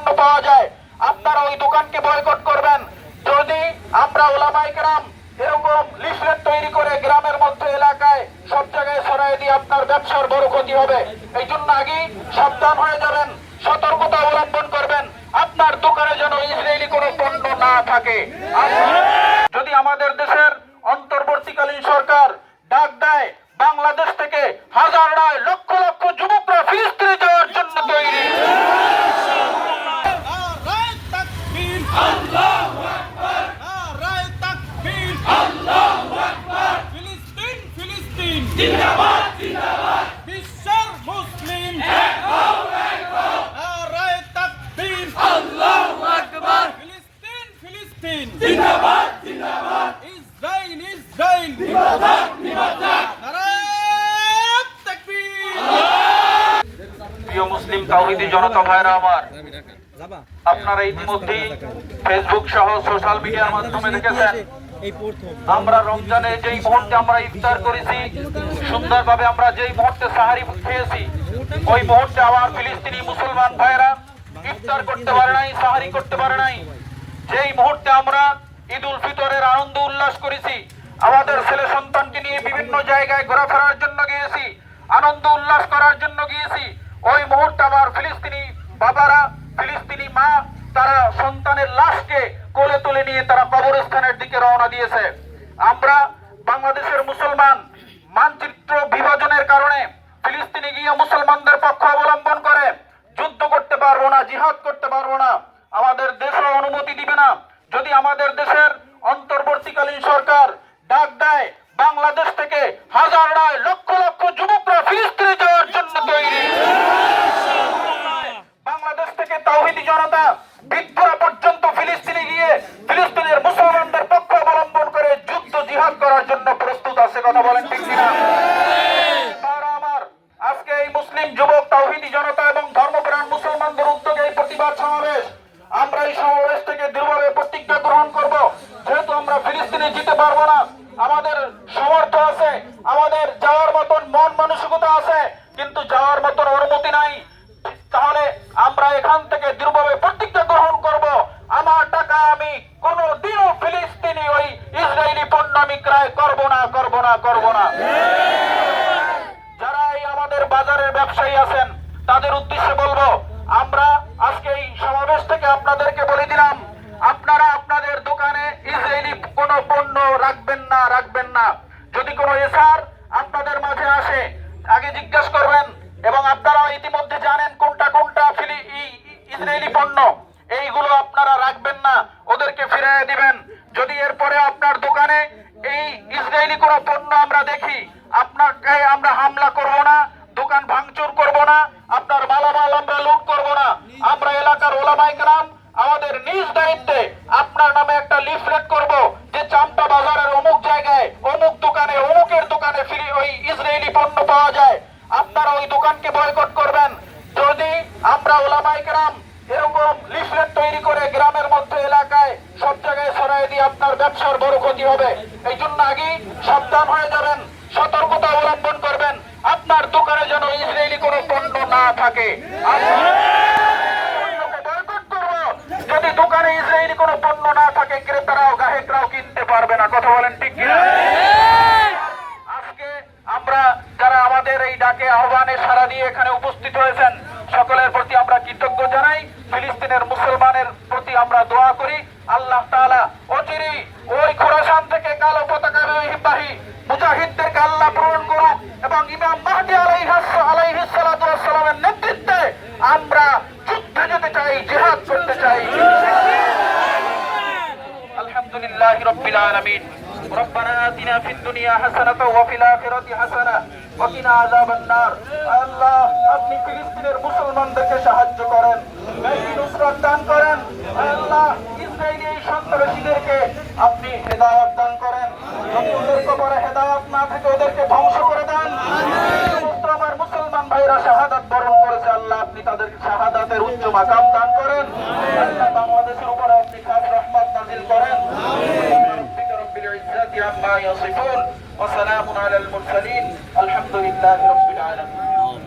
পণ্য পাওয়া যায়। আপনারা ওই দোকানকে বয়কট করবেন। যদি আমরা ওলামাই গ্রাম এরকম লিফলেট তৈরি করে গ্রামের মধ্যে, এলাকায় সব জায়গায় ছড়াই দিয়ে আপনার ব্যবসার বড় ক্ষতি হবে। এই জন্য আগে সাবধান হয়ে যাবেন, সতর্কতা অবলম্বন করবেন। আপনার দোকানে যেন ইসরায়েলি কোনো পণ্য না থাকে। মুসলিম জনতা ভাইরা আমার আপনারা ইতিমধ্যেই ফেসবুক সহ সোশ্যাল মিডিয়ার মাধ্যমে দেখেছেন। আমরা রমজানে যেই মুহূর্তে আমরা ইফতার করেছি সুন্দরভাবে আমরা যেই মুহূর্তে সাহারি খেয়েছি ওই মুহূর্তে আবার ফিলিস্তিনি মুসলমান ভাইয়েরা ইফতার করতে পারে নাই সাহারি করতে পারে নাই। যেই মুহূর্তে আমরা ঈদ উল ফিতরের আনন্দ উল্লাস করেছি আমাদের ছেলে সন্তানকে নিয়ে বিভিন্ন জায়গায় ঘোরাফেরার জন্য গিয়েছি আনন্দ উল্লাস করার জন্য গিয়েছি ওই মুহূর্তে আবার ফিলিস্তিনি বাবারা, ফিলিস্তিনি মা, তারা সন্তানের লাশকে কোলে তুলে নিয়ে তারা কবরস্থানের দিকে রওনা দিয়েছে। আমরা বাংলাদেশের মুসলমান মানচিত্র বিভাজনের কারণে ফিলিস্তিনি গিয়ে মুসলমানদের পক্ষ অবলম্বন করে, যুদ্ধ করতে পারব না, জিহাদ করতে পারব না, আমাদের দেশও অনুমতি দিবে না। যদি আমাদের দেশের অন্তর্বর্তীকালীন সরকার ডাক দেয়, বাংলাদেশ থেকে হাজার নয় লক্ষ জনতা বৃদ্ধরা পর্যন্ত ফিলিস্তিনে গিয়ে ফিলিস্তিনের মুসলমানদের পক্ষ অবলম্বন করে যুদ্ধ জিহাদ করার জন্য প্রস্তুত আছে, কথা বলেন ঠিক কিনা? আজকে এই মুসলিম যুবক, তাওহিদি জনতা এবং ধর্মপ্রাণ মুসলমানদের উদ্যোগে এই প্রতিবাদ সমাবেশ আমরা এই সমাবেশ থেকে দৃঢ়ভাবে প্রতিজ্ঞা গ্রহণ করব। যেহেতু আমরা ফিলিস্তিনে যেতে পারব না, আমাদের সমর্থ আছে আমাদের যাওয়ার মতন মন মানসিকতা আছে কিন্তু যাওয়ার মতন অনুমতি নাই তাহলে আমরা এখান থেকে দৃঢ়ভাবে প্রতিজ্ঞা গ্রহণ করব আমার টাকা আমি কোনো দিনও ফিলিস্তিনি ওই ইসরায়েলি পণ্য আমি ক্রয় করব না করব না করব না যারা এই আমাদের বাজারের ব্যবসায়ী আছেন, তাদের উদ্দেশ্যে বলব, আমরা আজকে এই সমাবেশ থেকে আপনাদেরকে বলে দিলাম, আপনারা আপনাদের দোকানে ইসরায়েলি কোনো পণ্য রাখবেন না রাখবেন না। যদি কোনো এসার আপনাদের মাঝে আসে, আগে জিজ্ঞেস করবেন, এবং আপনারা ইতিমধ্যে জানেন কোনটা কোনটা ফিলি ইসরায়েলি পণ্য, এইগুলো আপনারা রাখবেন না, ওদেরকে ফিরিয়ে দিবেন। যদি এরপরে আপনার দোকানে এই ইসরায়েলি কোনো পণ্য আমরা দেখি, আপনাকে আমরা হামলা করব না দোকান ভাঙচুর করব না আপনার মালামাল আমরা লুট করব না আমরা এলাকার ওলামাই গ্রাম আমাদের নিজ দায়িত্বে আপনার নামে একটা লিফলেট করব যে চামটা বাজারের অমুক জায়গায়, অমুক দোকানে, অমুকের দোকানে ফ্রি ওই ইসরায়েলি পণ্য পাওয়া যায়। আপনারা ওই দোকানকে বয়কট করবেন। যদি আমরা ওলামাই গ্রাম এরকম লিফলেট তৈরি করে গ্রামের মধ্যে, এলাকায় সব জায়গায় ছড়াই দিয়ে আপনার ব্যবসার বড় ক্ষতি হবে। এই জন্য আগেই সাবধান হয়ে যাবেন, সতর্কতা অবলম্বন করবেন। আপনার দোকানে যেন ইসরায়েলি কোনো পণ্য না থাকে আমরা পণ্যকে বয়কট করব। যদি দোকানে ইসরায়েলি কোনো পণ্য না থাকে, ক্রেতারাও, গ্রাহকরাও কিনতে পারবে না। কথা বলেন ঠিক আজকে আমরা যারা আমাদের এই ডাকে আহ্বানে সারা দিয়ে এখানে উপস্থিত হয়েছেন, সকলের প্রতি আমরা কৃতজ্ঞ জানাই। ফিলিস্তিনের মুসলমানের প্রতি আমরা দোয়া করি। আল্লাহ তাআলা অচিরি ওই খোরাসান থেকে কালো পতাকা বাহী মুজাহিদদেরকে আল্লাহ পূরণ করুক এবং ইমাম মাহদি আলাইহিস আলাইহিস সালাতু ওয়াস সালামের رب العالمين ربنا آتنا في الدنيا حسنة وفي الآخرة حسنة وقنا عذاب النار আল্লাহ আপনি ফিলিস্তিনের মুসলমানদেরকে সাহায্য করেন মেহদি নুসরাত দান করেন আল্লাহ ইসরায়েলি এই সন্ত্রাসীদেরকে আপনি হেদায়ত দান করেন যদি ওদের কবরে হেদায়ত না থাকে ওদেরকে ধ্বংস করে দেন সমস্ত আমার মুসলমান ভাইরা শাহাদাত বরণ করেছে আল্লাহ আপনি তাদেরকে শাহাদাতের উচ্চ মাকাম দান করেন আল্লাহ বাংলাদেশের উপরে আপনি খাস রহমত নাজিল করেন ربك رب العزة عما يصفون وسلام على المرسلين الحمد لله رب العالمين.